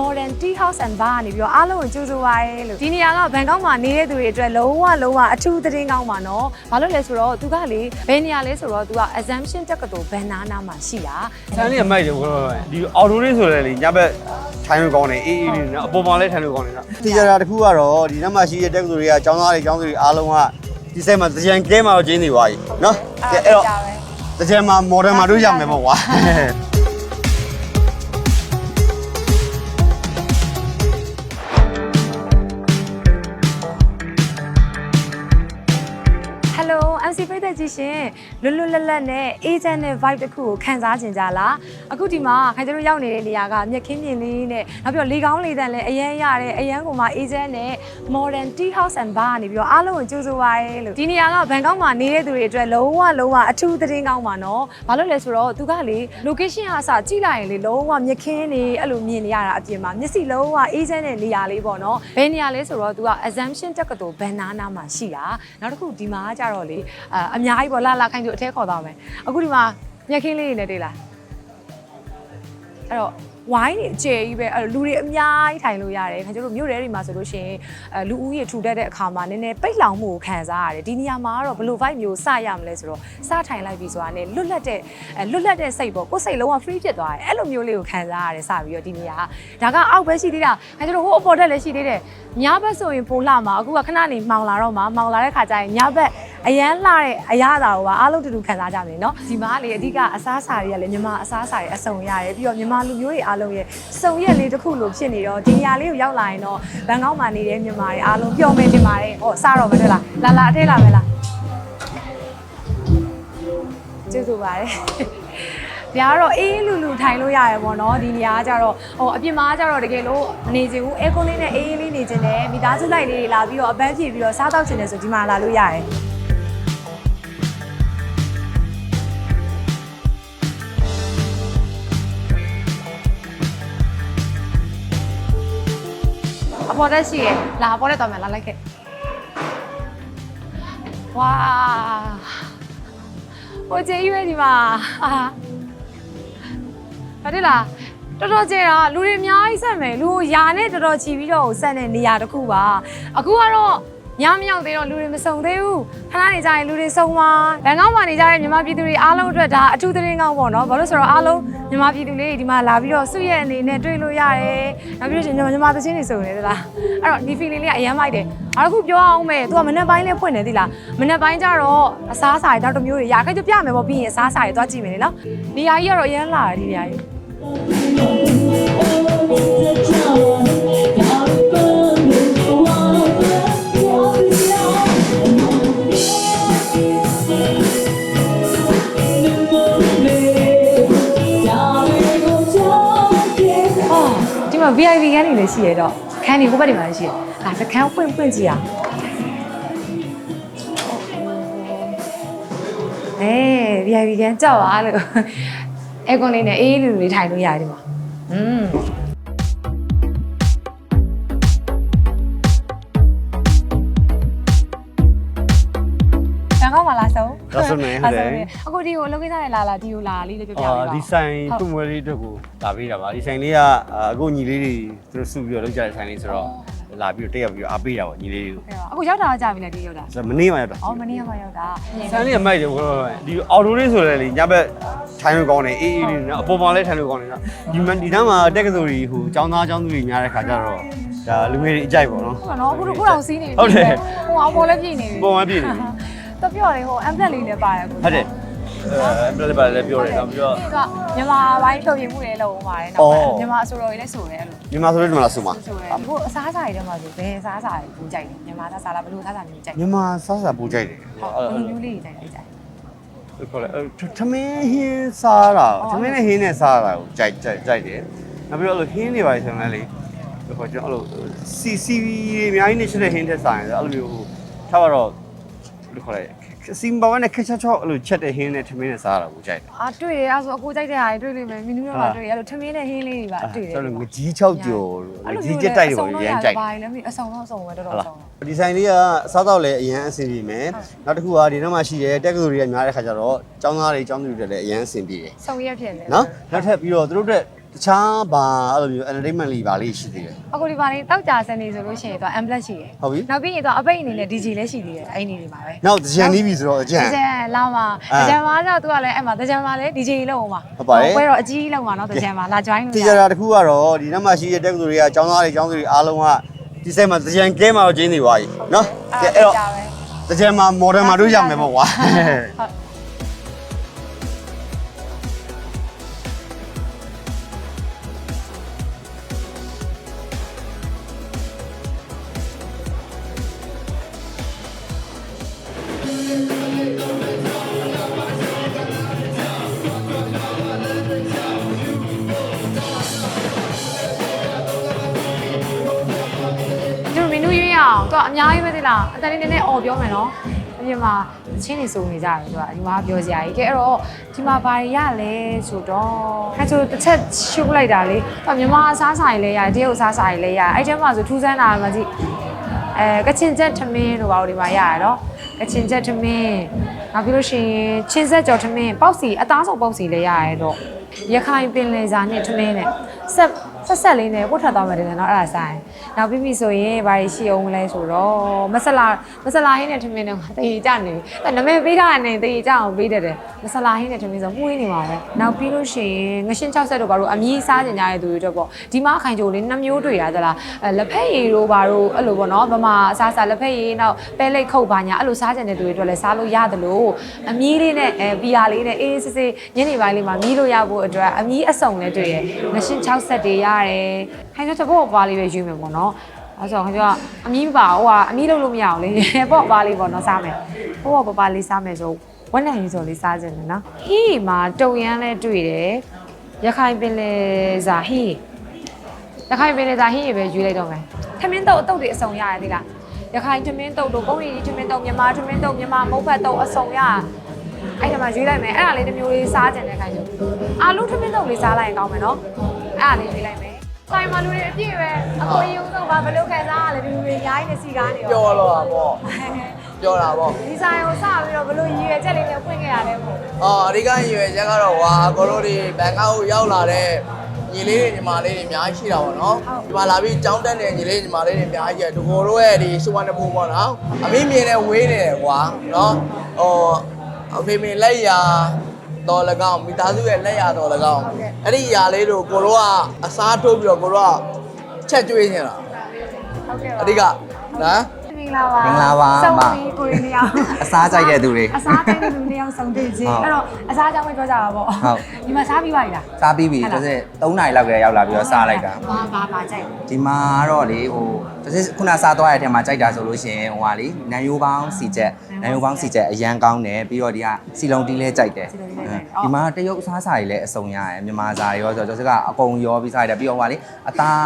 Modern Tea House and Bar ကနေပြီးတော့အားလုံးကိုကြိုဆိုပါရဲလို့ဒီနေရာကဘန်ကောက်မှာနေတဲ့သူတွေအတွက်လုံးဝလုံးဝအထူးသတင်းကောင်းပါနော်ဘာလို့လဲဆိုတော့သူကလေဘယ်နေရာလဲဆိုတော့သူက Assumption တက္ကသိုလ်ဘန်နာနာမှာရှိတာဆန်းလေးကမိုက်တယ်ဘောဒီအော်တိုလေးဆိုလဲလေညဘက်ထိုင်လို့ကောင်းတယ်အေးအေးလေးနော်အပေါ်မှာလည်းထိုင်လို့ကောင်းတယ်နော်တီရတာတစ်ခုကတော့ဒီနောက်မှာရှိတဲ့တက္ကသိုလ်တွေကကျောင်းသားတွေကျောင်းသူတွေအားလုံးကဒီဆိုင်မှာတကြံကဲမှာတော့ကျင်းနေပါပြီနော်ကဲအဲ့တော့တကြံမှာ modern မှာတို့ရမယ်ပေါ့ကွာ ရှင်လွတ်လွတ်လပ်လပ်နဲ့ agent နဲ့ vibe တစ်ခုကိုခန်းစားကြင်ကြလားအခုဒီမှာခိုင်ကျတို့ရောက်နေတဲ့နေရာကမြက်ခင်းမြင်လေးနဲ့နောက်ပြီးတော့လေကောင်းလေတန်လည်းအရန်ရတယ်အရန်ကိုမှ agent နဲ့ modern tea house and bar ကနေပြီးတော့အားလုံးကိုကြိုဆိုပါရဲလို့ဒီနေရာကဘန်ကောက်မှာနေတဲ့သူတွေအတွက်လုံးဝလုံးဝအထူးသတင်းကောင်းပါနော်ဘာလို့လဲဆိုတော့သူကလေ location အစကြည့်လိုက်ရင်လေလုံးဝမြက်ခင်းနေအဲ့လိုမြင်နေရတာအပြင်မှာမျက်စိလုံးဝ agent နဲ့နေရာလေးပေါ့နော်ဘယ်နေရာလဲဆိုတော့သူက assumption တက္ကသိုလ်ဘန်နာနာမှာရှိတာနောက်တစ်ခုဒီမှာကကြတော့လေအအများကြီးပေါ့လာလာခိုင်းသူအထဲခေါ်သွားမယ်အခုဒီမှာမြက်ခင်းလေးတွေနဲ့တွေ့လားအဲ့တော့ဝိုင်းနေအကျယ်ကြီးပဲအဲ့တော့လူတွေအများကြီးထိုင်လို့ရတယ်ခင်ဗျတို့မြို့ထဲတွေမှာဆိုလို့ရှိရင်အဲလူဦးရေထူတတ်တဲ့အခါမှာနည်းနည်းပိတ်လောင်မှုကိုခံစားရတယ်ဒီနေရာမှာကတော့ဘယ်လို vibe မျိုးစရမလဲဆိုတော့စထိုင်လိုက်ပြီဆိုတာနဲ့လွတ်လပ်တဲ့အဲလွတ်လပ်တဲ့စိတ်ပေါ့ကိုယ်စိတ်လုံးဝ free ဖြစ်သွားတယ်အဲ့လိုမျိုးလေးကိုခံစားရတယ်စပြီးတော့ဒီနေရာကဒါကအောက်ပဲရှိသေးတာခင်ဗျတို့ဟိုအပေါ်တက်လည်းရှိသေးတယ်ညဘက်ဆိုရင်ပိုလှမှာအခုကခဏနေမှောင်လာတော့မှမှောင်လာတဲ့ခါကျရင်ညဘက် အရန်လှတဲ့အရာတာကိုပါအားလုံးတူတူခံစားကြမယ်နော်ဒီမှာလေအဓိကအစားအစာတွေကလည်းမြန်မာအစားအစာတွေအစုံရတယ်ပြီးတော့မြန်မာလူမျိုးတွေအားလုံးရဲ့စုံရက်လေးတစ်ခုလိုဖြစ်နေတော့ဒီနေရာလေးကိုရောက်လာရင်တော့ဘန်ကောက်မှာနေတဲ့မြန်မာတွေအားလုံးပျော်မယ်တင်ပါတယ်ဟောစားတော့မတွေ့လားလာလာအထဲလာမယ်လားကျေးဇူးပါတယ်။ဒါကတော့အေးလူလူထိုင်လို့ရတယ်ပေါ့နော်ဒီနေရာကကြတော့ဟိုအပြင်မှာကကြတော့တကယ်လို့မနေချင်ဘူးအဲကွန်လေးနဲ့အေးအေးလေးနေချင်တယ်မိသားစုလိုက်လေးတွေလာပြီးတော့အပန်းဖြေပြီးတော့စားတော့ချင်တယ်ဆိုဒီမှာလာလို့ရတယ်။ အပေါ်တက်ရှိရလာအပေါ်တက်တော့မယ်လာလိုက်ခဲ့။ဝါဟိုကျေးရွေးဒီမှာအာဟုတ်တယ်လားတော်တော်ကျတာလူတွေအများကြီးဆက်မယ်လူကိုယာနဲ့တော်တော်ချီပြီးတော့ဆက်တဲ့နေရာတစ်ခုပါအခုကတော့ ညမရောက်သေးတော့လူတွေမစုံသေးဘူးခဏနေကြရင်လူတွေစုံပါဘန်ကောက်မှာနေကြတဲ့မြန်မာပြည်သူတွေအားလုံးအတွက်ဒါအထူးသတင်းကောင်းပေါ့နော်ဘာလို့ဆိုတော့အားလုံးမြန်မာပြည်သူတွေဒီမှာလာပြီးတော့စုရဲ့အနေနဲ့တွေ့လို့ရတယ်နောက်ပြီးတော့မြန်မာသချင်းတွေစုံနေသလားအဲ့တော့ဒီ feeling လေးကအရမ်းမိုက်တယ်အဲ့အခုပြောအောင်မယ် तू ကမနေ့ပိုင်းလေးဖွင့်နေသီလားမနေ့ပိုင်းကျတော့အစားအစာတွေတော့တစ်မျိုးတွေရခိုင်ကြပြမယ်ပေါ့ပြီးရင်အစားအစာတွေသွားကြည့်မယ်လေနော်နေရာကြီးကတော့အရမ်းလာတယ်ဒီနေရာကြီး န်းတွေလည်းရှိရတော့ခန်းတွေဟိုဘက်တွေမှာလည်းရှိရအာတခန်းဖွင့်ဖွင့်ကြည့်အောင်အေး VIP ခန်းကြောက်ပါလို့အဲကွန်လေးနဲ့အေးလူတွေထိုင်လို့ရတယ်ဒီမှာอืม ဒါဆိုနေဟုတ်တယ်အခုဒီကိုအလုပ်ကိစ္စတွေလာလာဒီကိုလာလေးလေးပြပြပေးပါအာဦးဒီဆိုင်သူ့မွေးလေးအတွက်ကိုလာပေးတာပါဒီဆိုင်လေးကအခုညီလေးတွေသူတို့စုပြီးတော့လုပ်ကြတဲ့ဆိုင်လေးဆိုတော့လာပြီးတော့တက်ရောက်ပြီးတော့အားပေးတာပေါ့ညီလေးတွေကိုအခုရောက်တာကြာပြီလားဒီရောက်တာဆိုတော့မနေ့မှရောက်တာအော်မနေ့ကမှရောက်တာဆန်းလေးကမိုက်တယ်ဘောဒီအော်တိုလေးဆိုလဲလေညဘက်ထိုင်လို့ကောင်းတယ်အေးအေးလေးနော်အပေါ်မှာလည်းထိုင်လို့ကောင်းတယ်နော်ဒီမှာဒီနားမှာတက်ကစိုးကြီးဟိုចောင်းသားចောင်းသူတွေများတဲ့ခါကျတော့ဒါလူငယ်တွေအကြိုက်ပေါ့နော်ဟုတ်ကဲ့နော်အခုတော့ခုတော့စီးနေပြီဟုတ်တယ်ဟိုအောင်ပေါ်လည်းပြည့်နေပြီပုံမှန်ပြည့်နေပြီ တော့ပြောတယ်ဟိုအမ်ပလက်လေးလည်းပါတယ်အခုဟုတ်တယ်အဲဘယ်လိုပါလဲပြောတယ်တော့ပြီးတော့သူကမြန်မာဘိုင်းဖြုတ်ပြမှုတွေလည်းလုပ်ပါတယ်အော်နောက်မြန်မာအစိုးရတွေလည်းဆိုတယ်အဲ့လိုမြန်မာဆိုလို့ဒီမှာလားဆိုမှာဆိုတယ်အခုအစားအစာတွေထဲမှာဆိုဘယ်အစားအစာတွေပူကြိုက်လဲမြန်မာစားစားလားဘယ်လိုစားစားမျိုးကြိုက်လဲမြန်မာစားစားပူကြိုက်တယ်ဟုတ်ဘယ်လိုမျိုးလေးတွေကြိုက်လဲကြိုက်ခေါ်လဲသမင်းဟင်းစားတာသမင်းနဲ့ဟင်းနဲ့စားတာကိုကြိုက်ကြိုက်ကြိုက်တယ်နောက်ပြီးတော့အဲ့လိုဟင်းတွေပါဆိုရင်လည်းလေဟိုကျွန်တော်အဲ့လိုစီစီတွေအများကြီးနဲ့ချက်တဲ့ဟင်းတဲ့စားရင်အဲ့လိုမျိုးဟိုထားပါတော့ဘယ် လိုခေါ်လဲစီမဘာနဲ့ခက်ချက်ချော့အဲ့လိုချက်တဲ့ဟင်းနဲ့သမင်းနဲ့စားတာကိုကြိုက်တယ်အာတွေ့တယ်အဲ့ဆိုအကိုကြိုက်တဲ့ဟာတွေတွေ့လိမ့်မယ်မီနူးထဲမှာတွေ့တယ်အဲ့လိုထမင်းနဲ့ဟင်းလေးတွေပါတွေ့တယ်အဲ့လိုငကြီး6ကျော်ငကြီးကြက်တိုက်တွေပေါ့ရမ်းကြိုက်ပါလေမအဆောင်တော့အဆောင်ပဲတော်တော်ဆောင်တော့ဒီဆိုင်လေးကအစားတော့လည်းအရန်အဆင်ပြေမယ်နောက်တစ်ခုကဒီနောက်မှာရှိတဲ့တက်ကတူတွေကများတဲ့ခါကျတော့ចောင်းသားတွေចောင်းသူတွေလည်းအရန်အဆင်ပြေတယ်ဆောင်ရက်ဖြစ်နေနော်နောက်ထပ်ပြီးတော့သူတို့တဲ့ တခြားဘာအဲ့လိုမျိုး entertainment လေးပါလေးရှိသေးတယ် အခုဒီပါလေးတောက်ကြစနေဆိုလို့ရှိရင်တော့ M+ ရှိတယ်ဟုတ်ပြီ နောက်ပြီးရင်တော့အပိတ်အနေနဲ့ DJ လည်းရှိသေးတယ်အဲ့ဒီနေမှာပဲနောက်ကြံနီးပြီဆိုတော့အကြံ တကြံလာမှာအာတကြံမှာကျတော့သူကလည်းအဲ့မှာတကြံမှာလည်း DJ လုံးအောင်ပါဟုတ်ပါတယ် ပွဲတော့အကြီးလုံးပါနော်တကြံမှာလာ join လို့တေရချာတာတစ်ခုကတော့ဒီနောက်မှာရှိတဲ့တက္ကသိုလ်တွေကကျောင်းသားတွေကျောင်းသူတွေအားလုံးကဒီဆိုင်မှာကြံကဲမှာတော့ကျင်းနေပါပြီနော်ကဲအဲ့တော့ပဲတကြံမှာ model မှာတို့ရမယ်ပေါ့ကွာ ဟုတ် သူကအများကြီးပဲသိလားအတန်လေးနည်းနည်းអော်ပြောမယ်နော်အပြင်မှာချင်းနေစုံနေကြတယ်သူကဒီမှာပြောစရာကြီးကဲအဲ့တော့ဒီမှာဘာတွေရလဲဆိုတော့အဲဆိုတစ်ချက်ရှုပ်လိုက်တာလေသူကမြန်မာအစားဆိုင်လဲရတယ်တရုတ်အစားဆိုင်လဲရတယ်အဲ့ကျမှဆိုထူးဆန်းတာမှကြည့်အဲကချင်ချက်ထမင်းတို့ဘာလို့ဒီမှာရရတော့ကချင်ချက်ထမင်းနောက်ပြီးလို့ရှိရင်ချင်းဆက်ကြော်ထမင်းပေါက်စီအသားစုံပေါက်စီလဲရရတော့ရခိုင်ပင်လယ်စာနဲ့ထမင်းနဲ့ဆက် ဆက်ဆက်လေးနဲ့ပုတ်ထွက်သွားမယ်တယ်နော်အဲ့ဒါဆိုင်နောက်ပြီးပြီဆိုရင်ဘာတွေရှိအောင်မလဲဆိုတော့မဆလာမဆလာဟင်းနဲ့ထမင်းနဲ့တေးကြနေပြီနမဲပေးထားတဲ့နေတေးကြအောင်ပေးတတ်တယ်မဆလာဟင်းနဲ့ထမင်းဆိုမှုေးနေပါပဲနောက်ပြီးလို့ရှိရင်ငရှင်း60တို့ဘာလို့အမြည်စားကြကြတဲ့သူတွေတော့ပေါ့ဒီမှာခိုင်ကြိုလေးနှမျိုးတွေ့ရသလားအဲလက်ဖက်ရည်တို့ဘာလို့အဲ့လိုပေါ့နော်ဗမာအစားစားလက်ဖက်ရည်နောက်ပဲလိတ်ခုတ်ပါညာအဲ့လိုစားကြတဲ့သူတွေအတွက်လည်းစားလို့ရတယ်လို့အမြည်လေးနဲ့အဲဘီယာလေးနဲ့အေးစစ်စစ်ညနေပိုင်းလေးမှာမြည်လို့ရဖို့အတွက်အမြည်အစုံလည်းတွေ့ရငရှင်း60တွေရတယ်ခိုင်ကြတော့ပေါ့ပါလေးပဲယူမယ်ပေါ့နော်အဲ့ဆိုခင်ဗျာအမီးပါဟိုကအမီးလုပ်လို့မရအောင်လေပေါ့ပါလေးပေါ့နော်စားမယ်ဟိုကပပလေးစားမယ်ဆိုဝက်နံရီဆိုလေးစားခြင်းတယ်နော်ဟီးမှာတုံရမ်းလဲတွေ့တယ်ရခိုင်ပင်လေဇာဟီးရခိုင်ပင်လေဇာဟီးရပဲယူလိုက်တော့မယ်ထမင်းတုပ်အတုပ်တွေအစုံရတယ်ဒီလားရခိုင်ထမင်းတုပ်တို့ပုံရည်ထမင်းတုပ်မြန်မာထမင်းတုပ်မြန်မာမုတ်ဖက်တုပ်အစုံရအဲ့ဒါမှရွေးလိုက်မယ်အဲ့ဒါလေးတစ်မျိုးလေးစားခြင်းတဲ့ခိုင်ဆိုအာလူထမင်းတုပ်လေးစားလိုက်ရင်ကောင်းမယ်နော် အဲ့ဒါလေးရွေးလိုက်မယ်ဆိုင်မှာလူတွေအပြည့်ပဲအကိုကြီးဦးဆုံးပါဘယ်လိုခံစားရလဲဒီလူတွေအများကြီးနဲ့စီကားနေရောပြောတော့တာပေါ့ပြောတာပေါ့ဒီဆိုင်ကိုစပြီးတော့ဘလို့ရည်ရွယ်ချက်လေးနဲ့ဖွင့်ခဲ့ရတယ်ပေါ့အော်အဓိကရွယ်ချက်ကတော့ဝါကိုတို့တွေဘန်ကောက်ကိုရောက်လာတဲ့ညီလေးတွေညီမလေးတွေအများကြီးရှိတာပေါ့နော်ဒီမှာလာပြီးကြောင်းတက်တဲ့ညီလေးညီမလေးတွေအများကြီးကျဒီကိုတို့ရဲ့ဒီစဝန္ဒဘူပေါ့နော်အမေမြင်နဲ့ဝေးနေတယ်ကွာနော်ဟိုအဖေမေလက်ရာ တော်၎င်းမိသားစုရဲ့လက်ရာတော်၎င်းအဲ့ဒီຢာလေးတို့ကိုတို့ကအစားထိုးပြီးတော့ကိုတို့ကချက်ကျွေးနေတာဟုတ်ကဲ့ပါအဓိကနော်မင်္ဂလာပါမင်္ဂလာပါစုံအမပြီးကိုရီးယားအစားကြိုက်တဲ့သူတွေအစားကြိုက်တဲ့လူတွေအောင်စုံတွေ့ခြင်းဟုတ်အဲ့တော့အစားအကြောင်းပဲပြောကြတာပေါ့ဟုတ်ဒီမှာစားပြီးပါလားစားပြီးပြီဟုတ်လားတစ်စက်3နာရီလောက်ကရောက်လာပြီးတော့စားလိုက်တာဘာဘာဘာကြိုက်ဒီမှာတော့လေဟိုတစ်စက် ခုနစားသွားတဲ့အထက်မှာကြိုက်တာဆိုလို့ရှိရင်ဟိုဟာလေနန်ယိုပေါင်းစီချက်နန်ယိုပေါင်းစီချက်အရန်ကောင်းတယ်ပြီးတော့ဒီကစီလုံးတီးလဲကြိုက်တယ်ဒီမှာတရုတ်အစားအစာတွေလည်းအစုံရတယ်မြန်မာစားရောဆိုတော့ကျွန်တော်ကအကုန်ရောပြီးစားရတယ်ပြီးတော့ဟိုဟာလေအသား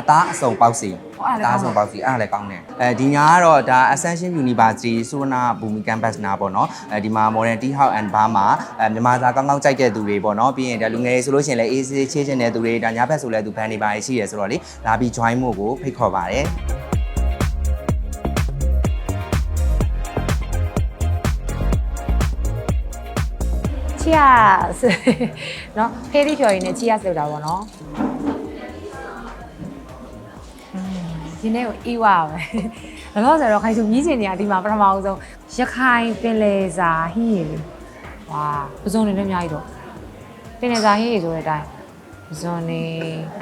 အသားအစုံပေါက်စီအသားအစုံပေါက်စီအဲ့ဒါလည်းကောင်းတယ်အဲဒီညာကတော့ဒါ Ascension University ဆိုနာဘူမီ campus နာပေါ့နော်အဲဒီမှာ Modern Tea House and Bar မှာအဲမြန်မာစားကောင်းကောင်းကြိုက်တဲ့သူတွေပေါ့နော်ပြီးရင်ဒါလူငယ်တွေဆိုလို့ရှိရင်လည်းအေးဆေးချေးချင်တဲ့သူတွေဒါညာဘက်ဆိုလည်းသူဘန်နေပါရှိရဆိုတော့လေလာပြီး join မို့ကိုဖိတ်ခေါ်ပါတCheers เนาะဖေးသီးဖြော်ရည်နဲ့ cheers လုပ်တာပေါ့နော်อืมဒီနေ့ကိုအီးဝါပဲဘယ်တော့ဆိုတော့ခိုင်စုမြည်ချင်နေရဒီမှာပထမအောင်ဆုံးရခိုင်ပင်လေစာဟင်းရည်လေးဝါပစုံနေလည်းအများကြီးတော့ပင်လေစာဟင်းရည်ဆိုတဲ့အတိုင်း ပစုံနေ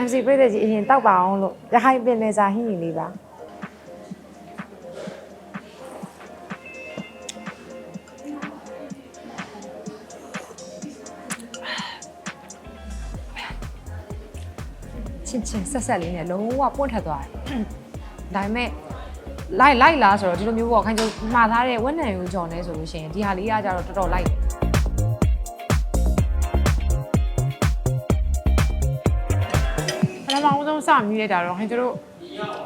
MC ပြည်သက်ကြီးအရင်တောက်ပါအောင်လို့ရခိုင်ပင်လေစာဟင်းရည်လေးပါချင်းချင်းဆက်ဆက်လေးနဲ့လုံးဝပွင့်ထက်သွားတယ်ဒါပေမဲ့လိုက်လိုက်လားဆိုတော့ဒီလိုမျိုးပေါ့ခိုင်ကျုံမှားထားတဲ့ဝက်နံယူကြော်နေဆိုလို့ရှိရင်ဒီဟာလေးကကြတော့တော်တော်လိုက်တယ် စမိလိုက်တာတော့ဟင်တို့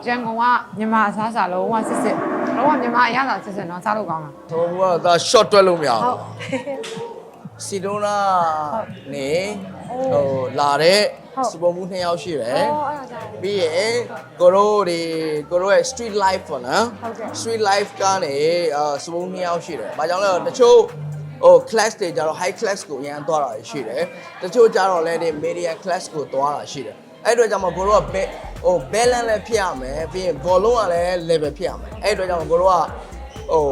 ရန်ကုန်ကမြန်မာအစားအစာလုံးဝစစ်စစ်လုံးဝမြန်မာအရသာစစ်စစ်နော်စားလို့ကောင်းလားဟိုကဒါ short တွက်လို့မရဘူးစီဒိုနာနေဟိုလာတဲ့စပေါ်မှု2ယောက်ရှိတယ်ပြီးရင်ကိုရိုတွေကိုရိုရဲ့ street life ပေါ့နော် street life ကနေစပေါ်မှု2ယောက်ရှိတယ်ဘာကြောင့်လဲတချို့ဟို class တွေကြတော့ high class ကိုအရင်သွားတာရှိတယ်တချို့ကြတော့လည်းဒီ media class ကိုသွားတာရှိတယ် အဲ့အတွက်ကြောင့်မကိုတို့ကဘယ်ဟို balance လည်းဖြစ်ရမယ်ပြီးရင် volume ကလည်း level ဖြစ်ရမယ်အဲ့အတွက်ကြောင့်ကိုတို့ကဟို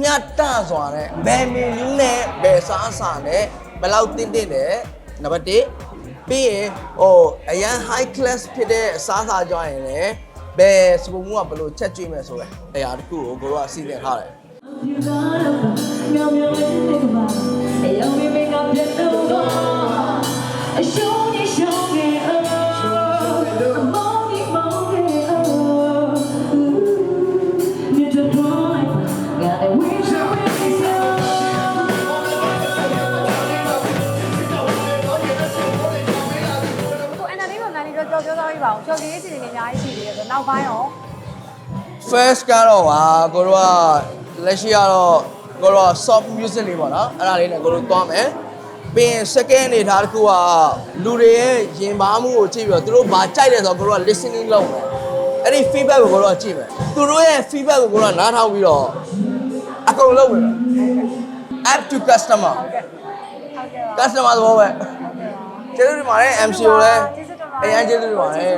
မြတ်တစွာနဲ့ဘယ်မင်းယူနဲ့ဘယ်စားစာနဲ့ဘယ်လောက်တင်းတင်းတယ်နံပါတ်1ပြီးရင်ဟိုအရန် high class ဖြစ်တဲ့အစားအစာကြရင်လည်းဘယ်စပူမှုကဘယ်လိုချက်ကြည့်မယ်ဆိုလဲအရာတစ်ခုကိုကိုတို့ကစီစဉ်ထားတယ် You gotta go, now you're in the bar. Hey, yo, we make up the door. Show me, show me, ပြောသွားပြီးပါအောင်ကြော်ကြီးရေးစီစဉ်နေအများကြီးရှိသေးတယ်ဆိုတော့နောက်ပိုင်းရော first ကတော့ဟာကိုတို့ကလက်ရှိကတော့ကိုတို့က soft music လေးပေါ့နော်အဲ့ဒါလေးနဲ့ကိုတို့သွားမယ် ပြီးရင် second အနေထားတစ်ခုကလူတွေရဲ့ရင်ပါမှုကိုကြည့်ပြီးတော့သူတို့ဘာကြိုက်တယ်ဆိုတော့ကိုတို့က listening လုပ်မယ်အဲ့ဒီ feedback ကိုကိုတို့ကကြည့်မယ်သူတို့ရဲ့ feedback ကိုကိုတို့ကနားထောင်ပြီးတော့အကုန်လုပ်မယ် app to customer ဟုတ်ကဲ့ customer သဘောပဲကျေးဇူးတင်ပါတယ် MC ကိုလည်းကျေးဇူးတင်ပါအရင်ကျေးဇူးတင်ပါတယ်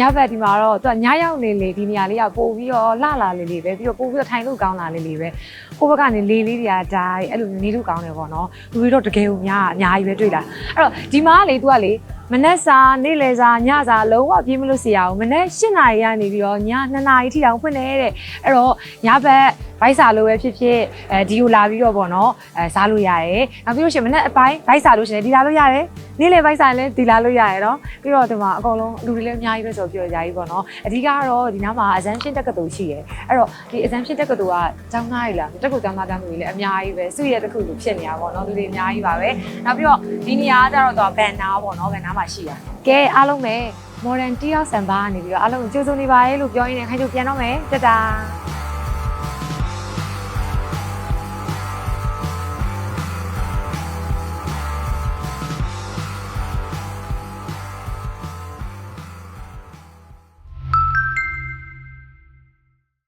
ညဘက်ဒီမှာတော့သူကညရောက်နေလေဒီနေရာလေးကပို့ပြီးတော့လှလာလေးလေးပဲပြီးတော့ပို့ပြီးတော့ထိုင်လို့ကောင်းလာလေးလေးပဲကိုယ့်ဘက်ကနေလေးလေးတွေကဒါအဲ့လိုမျိုးနေလို့ကောင်းတယ်ပေါ့နော်လူတွေတော့တကယ်ကိုများအများကြီးပဲတွေ့လာအဲ့တော့ဒီမှာကလေ तू ကလေမနက်စာနေ့လယ်စာညစာလုံးဝပြေးမလို့စီရအောင်မနက်၈နာရီကနေပြီးတော့ည2နာရီထိတောင်ဖွင့်နေတဲ့အဲ့တော့ညဘက်ဗိုက်စာလိုပဲဖြစ်ဖြစ်အဲဒီကိုလာပြီးတော့ပေါ့နော်အဲစားလို့ရတယ်နောက်ပြီးလို့ရှိရင်မနက်အပိုင်းဗိုက်စာလို့ရှိရင်ဒီလာလို့ရတယ် နေ့လယ်ဗိုက်စာလည်းဒီလာလို့ရတယ်နော်ပြီးတော့ဒီမှာအကုန်လုံးလူတွေလည်းအများကြီးပဲဆိုပြောကြကြီးပေါ့နော်အဓိကကတော့ဒီနားမှာ assumption တက္ကသိုလ်ရှိတယ်အဲ့တော့ဒီ assumption တက္ကသိုလ်ကကျောင်းသားတွေလားတက္ကသိုလ်ကျောင်းသားကျောင်းသူတွေလည်းအများကြီးပဲစုရတစ်ခုလိုဖြစ်နေတာပေါ့နော်လူတွေအများကြီးပါပဲနောက်ပြီးတော့ဒီနေရာကကျတော့တော့ဘန်နာပေါ့နော်ဘန်နာမှာရှိတာကဲအားလုံးပဲ modern တယောက်ဆန်ပါကနေပြီးတော့အားလုံးကြိုးစုံနေပါရဲ့လို့ပြောရင်းနဲ့ခိုင်းချုပ်ပြန်တော့မယ်တတား